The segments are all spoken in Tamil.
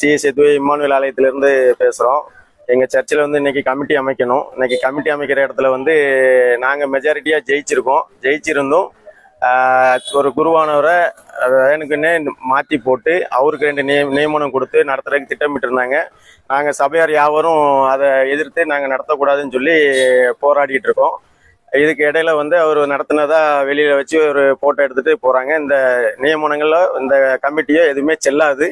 சிஎஸ்ஐ தூய இம்மானுவேல் ஆலயத்திலிருந்து பேசுகிறோம் எங்கள் சர்ச்சில் வந்து இன்னைக்கு கமிட்டி அமைக்கணும். இன்னைக்கு கமிட்டி அமைக்கிற இடத்துல வந்து நாங்கள் மெஜாரிட்டியாக ஜெயிச்சிருக்கோம். ஜெயிச்சிருந்தோம் ஒரு குருவானவரை வேணுக்குன்னே மாற்றி போட்டு அவருக்கு ரெண்டு நிய நியமனம் கொடுத்து நடத்துறதுக்கு திட்டமிட்டு இருந்தாங்க நாங்கள் சபையார் யாவரும் அதை எதிர்த்து நாங்கள் நடத்தக்கூடாதுன்னு சொல்லி போராடிட்டு இருக்கோம். இதுக்கு இடையில வந்து அவர் நடத்தினதா வெளியில வச்சு ஒரு போட்டோ எடுத்துட்டு போறாங்க. இந்த நியமனங்கள்ல இந்த கமிட்டியோ எதுவுமே செல்லாது.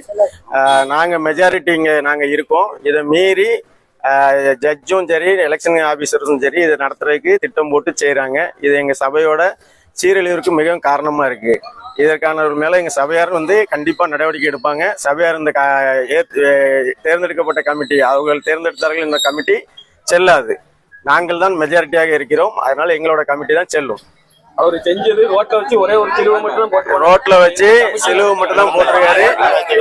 நாங்க மெஜாரிட்டி இங்க நாங்க இருக்கோம். இதை மீறி ஜட்ஜும் சரி எலெக்ஷன் ஆபீசர்ஸும் சரி இதை நடத்துறதுக்கு திட்டம் போட்டு செய்யறாங்க இது எங்க சபையோட சீரழிவிற்கு மிகவும் காரணமா இருக்கு. இதற்கான ஒரு மேல எங்க சபையார் வந்து கண்டிப்பா நடவடிக்கை எடுப்பாங்க. சபையார் இந்த தேர்ந்தெடுக்கப்பட்ட கமிட்டி அவர்கள் தேர்ந்தெடுத்தார்கள் இந்த கமிட்டி செல்லாது. நாங்கள் தான் மெஜாரிட்டியாக இருக்கிறோம். அதனால எங்களோட கமிட்டி தான் செல்லும். அவர் செஞ்சது ரோட்ல வச்சு ஒரே ஒரு சிலுவை மட்டும் தான். ரோட்ல வச்சு சிலுவை மட்டும் தான் போட்டிருக்காரு.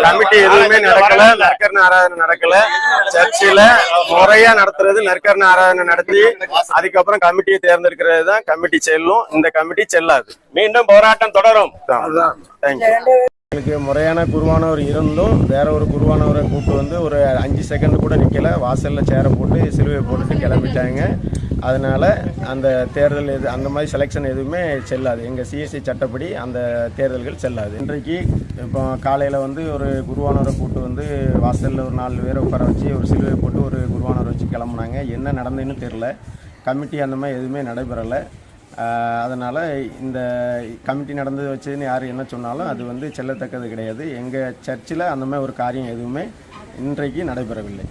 கமிட்டி எதுவுமே நடக்கல. நற்கரண ஆராதனை நடக்கல. சர்ச்சில் முறையா நடத்துறது நற்கரண ஆராதனை நடத்தி அதுக்கப்புறம் கமிட்டியை தேர்ந்தெடுக்கிறது தான் கமிட்டி செல்லும். இந்த கமிட்டி செல்லாது. மீண்டும் போராட்டம் தொடரும். தேங்க்யூ எங்களுக்கு முறையான குருவானவர் இருந்தும் வேற ஒரு குருவானவரை கூப்பிட்டு வந்து ஒரு அஞ்சு செகண்ட் கூட நிற்கல வாசலில் சேரை போட்டு சிலுவை போட்டுட்டு கிளம்பிட்டாங்க. அதனால் அந்த தேர்தல் எது அந்த மாதிரி செலெக்ஷன் எதுவுமே செல்லாது. எங்கள் சிஎஸ்சி சட்டப்படி அந்த தேர்தல்கள் செல்லாது. இன்றைக்கு இப்போ காலையில் வந்து ஒரு குருவானவரை கூப்பிட்டு வந்து வாசலில் ஒரு நாலு பேரை உட்கார வச்சு ஒரு சிலுவை போட்டு ஒரு குருவானவரை வச்சு கிளம்புனாங்க. என்ன நடந்ததுன்னு தெரில கமிட்டி அந்த மாதிரி எதுவுமே நடைபெறலை. அதனால் இந்த கமிட்டி நடந்தது வச்சுன்னு யார் என்ன சொன்னாலும் அது வந்து செல்லத்தக்கது கிடையாது. எங்கள் சர்ச்சில் அந்த மாதிரி ஒரு காரியம் எதுவுமே இன்றைக்கு நடைபெறவில்லை.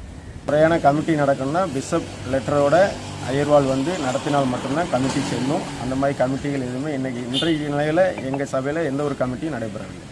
முறையான கமிட்டி நடக்கணும்னா பிஷப் லெட்டரோட அயர்வால் வந்து நடத்தினால் மட்டும்தான் கமிட்டி செல்லும். அந்த மாதிரி கமிட்டிகள் எதுவுமே இன்றைக்கி இன்றைய நிலையில் எங்கள் சபையில் எந்த ஒரு கமிட்டியும் நடைபெறவில்லை.